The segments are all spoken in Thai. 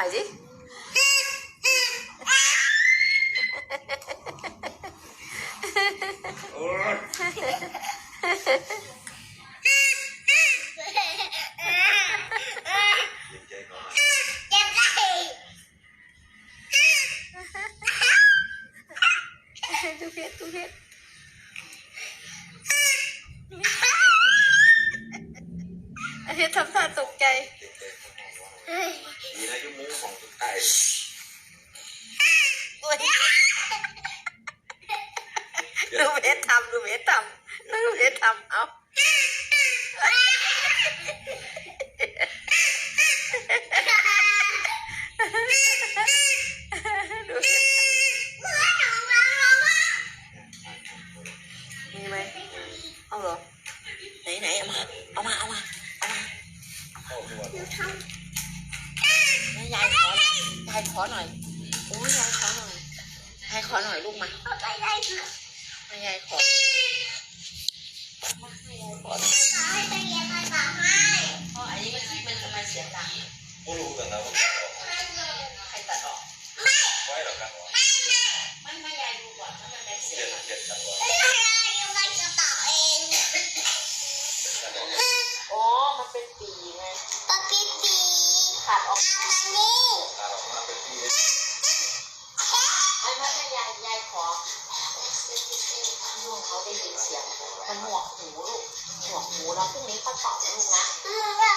น่อยสิโอ้ยดูเพ ดูเพชรทำดูเพชรทำดูเพชรทำเอาดูเพชรมีไหมเอาเหรอไหนไหนเอามาเอามาเอามาเอามาเข้าตัวให้ยายขอหน่อยยายขอหน่อยโอ้ยยายขอหน่อยยายขอหน่อยลูกมา ให้ยายขอให้ยายขอหน่อยเพราะอันนี้มันที่มันทำไมเสียงดังผู้รู้กันนะว่าใครตัดออกไว้หรอกกันวะไม่ไม่ยายดูก่อนถ้ามันได้เสียงดเจ็ดกัวะอ๋อ มันเป็นปีไงขาดออกตาออกมาเป็นที่ไอ้ไม่ไม่ยายยายขอ ยงมันหนวกหูลูกหนวกหูแล้วพรุ่งนี้เขาเป่าลูกนะไม่ไม่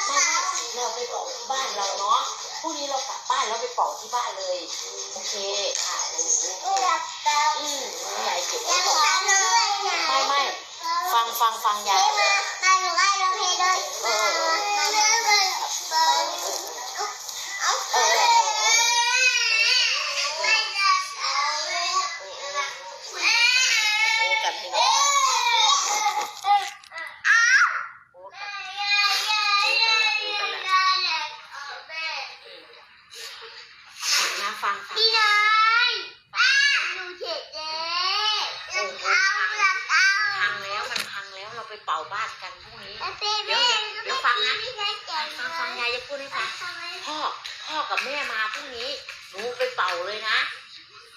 เราไปเป่าที่บ้านเราเนาะพรุ่งนี้เรากลับบ้านแล้วไปเป่าที่บ้านเลยโอเคค่ะโอ้โหอืมยายเก็บไว้ก่อนไม่ไม่ฟังฟังฟังยายโอ้กันให้น้องโอ้กันนะฟังฟัง พี่นายป้าหนูเจ็บเจ๊รองเท้ารองเท้า พังแล้วมันพังแล้วเราไปเป่า บ้านกันพรุ่งนี้ เดี๋ยวเดี๋ยวฟังนะฟังฟังยายจะพูดให้ฟังพ่อพ่อกับแม่มาพรุ่งนี้หนูไปเป่าเลยนะ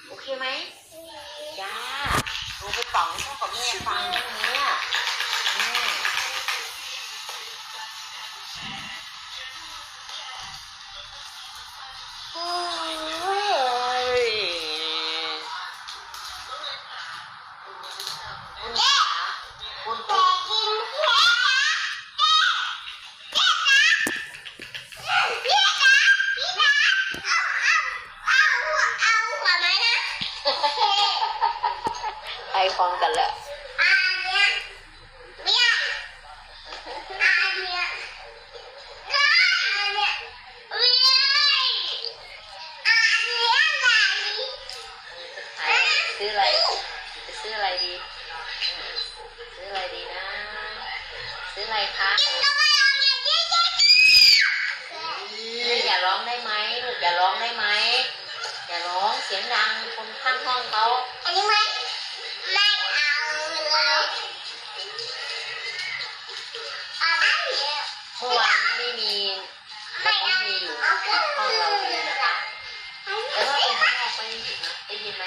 โอเคไหมจ้าหนูไปเป่าให้พ่อกับแม่ฟังพรุ่งนี้ ยอันเนี้ยไหนซื้ออะไรจะซื้ออะไรดีอืมซื้ออะไรดีนะ ซื้ออะไรคะก็ไม่เอาอย่างนี้เจ๊เฮ้ยอย่าร้องได้ไหมลูกอย่าร้องได้ไหมอย่าร้องเสียงดังคนข้างห้องเขา วานไม่มีไม่มีอยู่ห้องเราเลยนะคะแต่ว่าไม่เป็นข้องนอกไปได้ยินไหม